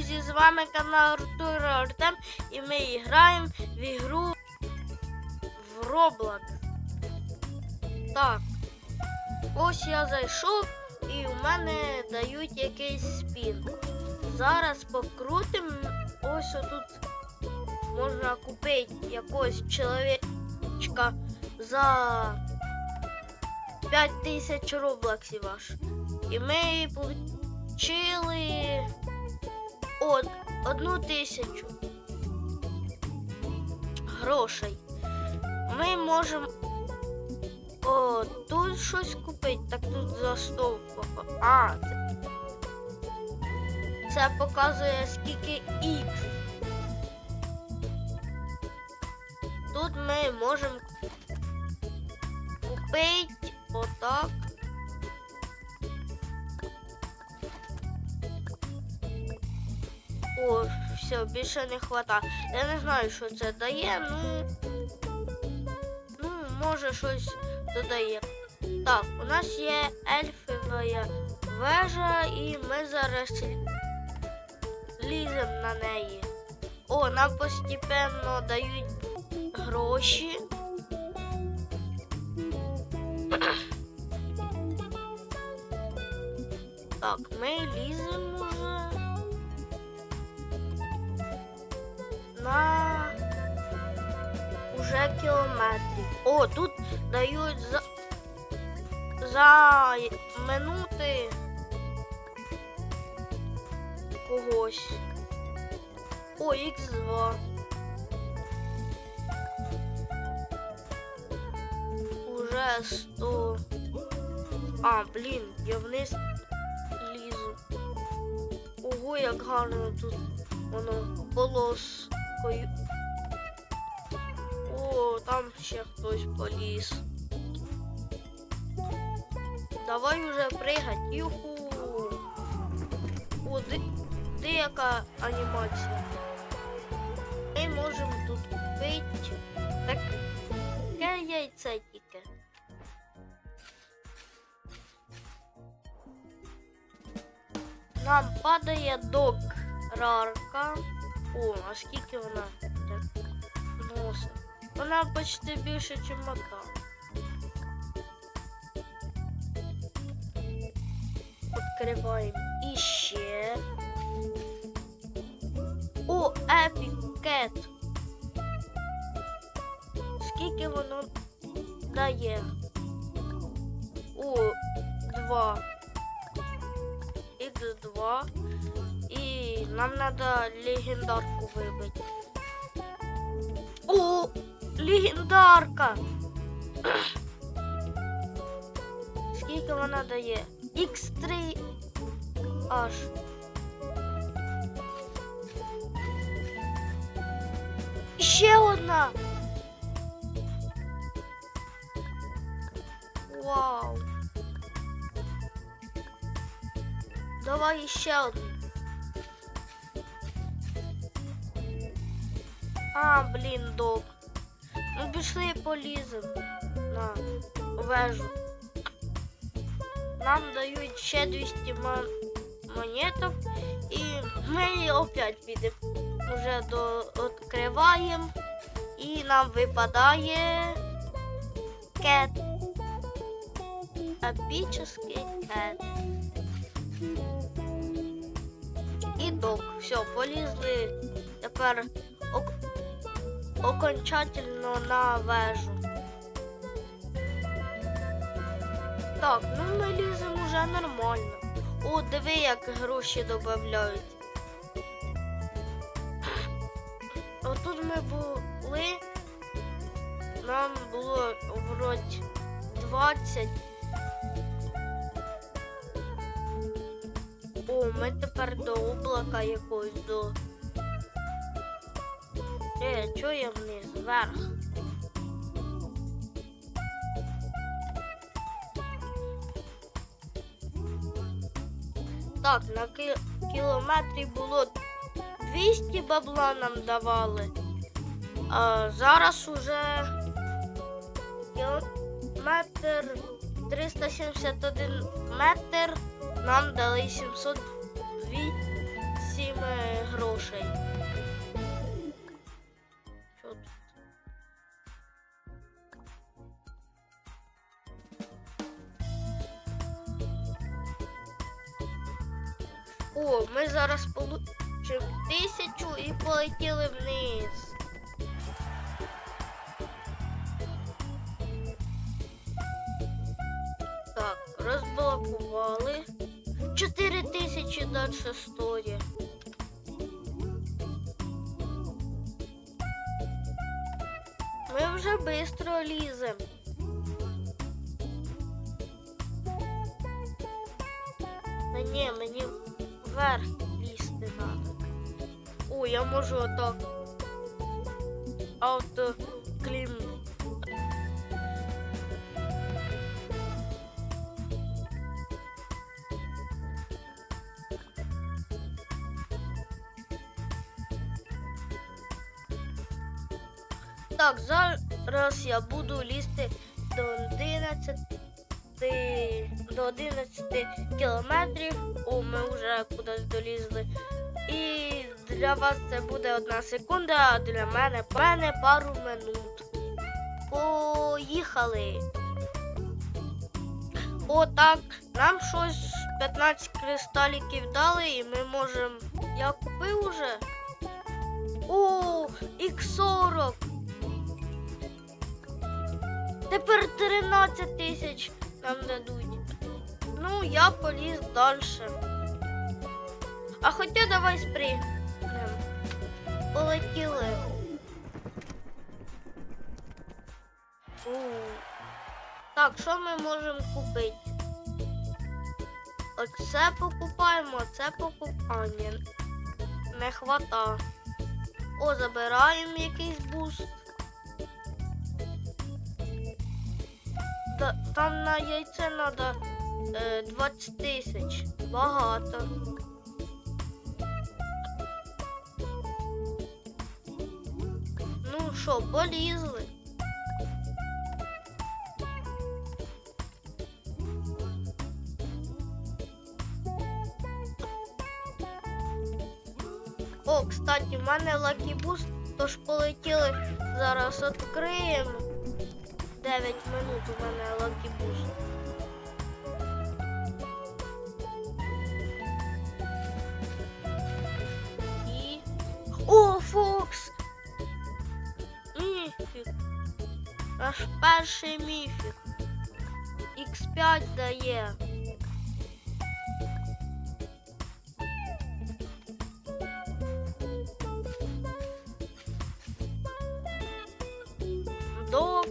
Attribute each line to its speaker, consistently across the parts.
Speaker 1: друзі, з вами канал Артур Артем і ми граємо в ігру в Roblox. Так, ось я зайшов і у мене дають якийсь спін. Зараз покрутим. Ось отут можна купити якогось чоловічка за 5000 роблоксів аж. І ми отримали от, одну тисячу грошей. Ми можемо о, тут щось купити, так тут за 100 пока- А, це, це показує скільки X. Тут ми можемо купити отак. Все, більше не хватає. Я не знаю, що це дає, ну. Ну, може щось додає. Так, у нас є ельфова вежа, і ми зараз ліземо на неї. О, нам постепенно дають гроші. Так, ми ліземо уже кілометрів. О, тут дають за, за минути когось. О, Х2. Уже 100. А, блін, я вниз лізу. Ого, як гарно тут воно полоскою. Там ще хтось поліз. Давай уже пригать. Юху. О, де, де яка анімація? Ми тут купити. Так, таке яйце тільки. Нам падає док рарка. О, а скільки вона? Вона почти більше, ніж мота. Відкриваємо іще. О, Epic Cat. Скільки воно дає? О, два. Х2. І нам треба легендарку вибити. О, легендарка! Скільки вона дає? Х3 аж. Ще одна. Вау. Давай ще одну. А, блін, док. Ну пішли поліземо на вежу. Нам дають ще 200 мон- монеток і ми опять підемо. Уже відкриваємо і нам випадає кет. Епічний кет. І док. Все, полізли тепер окончательно на вежу. Так, ну ми ліземо вже нормально. О, диви, як гроші додають. Отут ми були. Нам було вроді 20. О, ми тепер до облака якогось до. Е, я вниз? Вверх. Так, на ки- кілометрі було 200 бабла нам давали. А зараз уже кілометр 371 метр нам дали 708 О, ми зараз получимо тисячу і полетіли вниз. Так, розблокували. Чотири тисячі далі стоїть. Ми вже швидко ліземо. Я можу отак. Авто клім. Так, зараз я буду лізти до 11 до 11 кілометрів. О, ми вже кудись долізли. І для вас це буде одна секунда, а для мене, мене пару минут. Поїхали. О, так, нам щось 15 кристаліків дали, і ми можемо. Я купив уже. О, X40. Тепер 13 тисяч нам дадуть. Ну, я поліз далі. А хоча давай спригнемо. Полетіли. Так, що ми можемо купити? Оце покупаємо, оце покупаємо. Не хвата. О, забираємо якийсь буст. Та- Там на яйце треба е, 20 тисяч. Багато. Що, полізли. О, кстати, в мене лакібус, тож полетіли. Зараз відкриємо. 9 минут у мене лакібуст. Наш перший міфік. X5 дає. Док.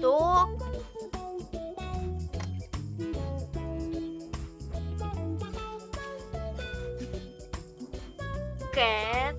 Speaker 1: Док. Кет.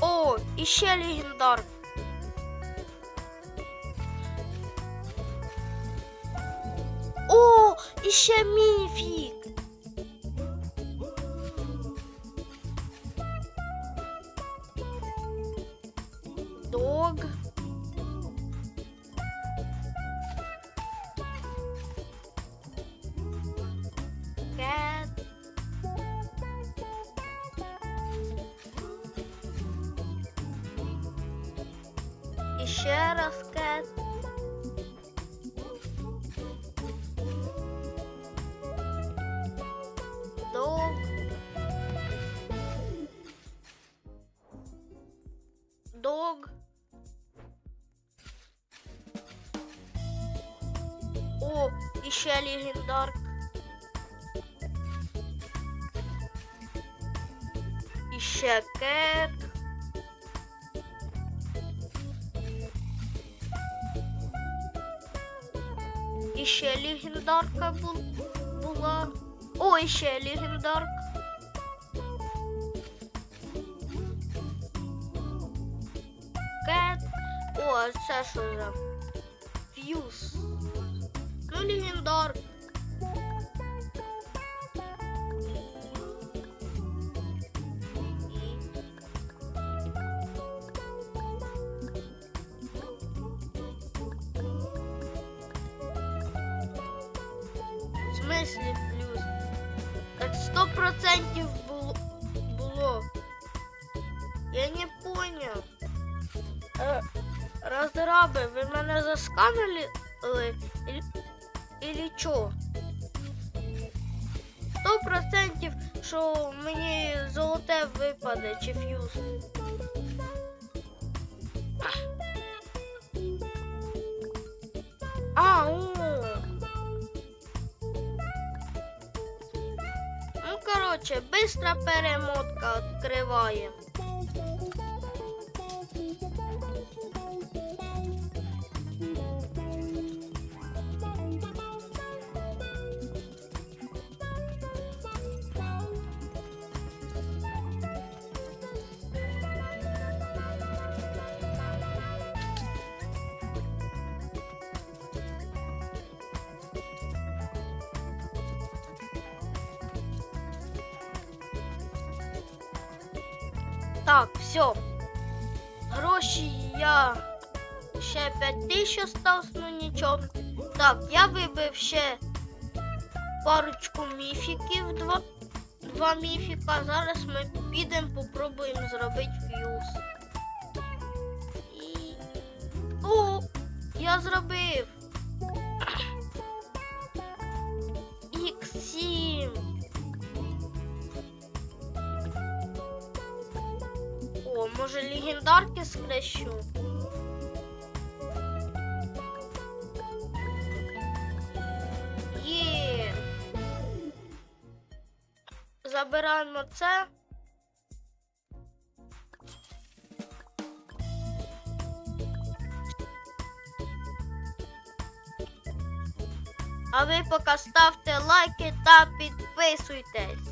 Speaker 1: О, іще легендар. О, іще міфік. Дог. О, і ще легендар. І ще кет. І ще легендарка бу- була. О, і ще легендарка. Кет. О, а це що за? фьюз. Ну, легендар. В смислі плюс? Так сто процентів було. було. Я не понял. Е, Разраби, ви мене засканили или, чо? Сто процентів, що мені золоте випаде чи фьюз. А, о. Ну, короче, быстро перемотка відкриваємо. Так, все. Гроші я ще 5 тисяч осталось, ну нічого. Так, я вибив ще парочку міфіків, два, два міфіка. Зараз ми підемо, попробуємо зробити фьюз. І... О, я зробив. Може легендарки скрещу? Є. Забираємо це. А ви поки ставте лайки та підписуйтесь.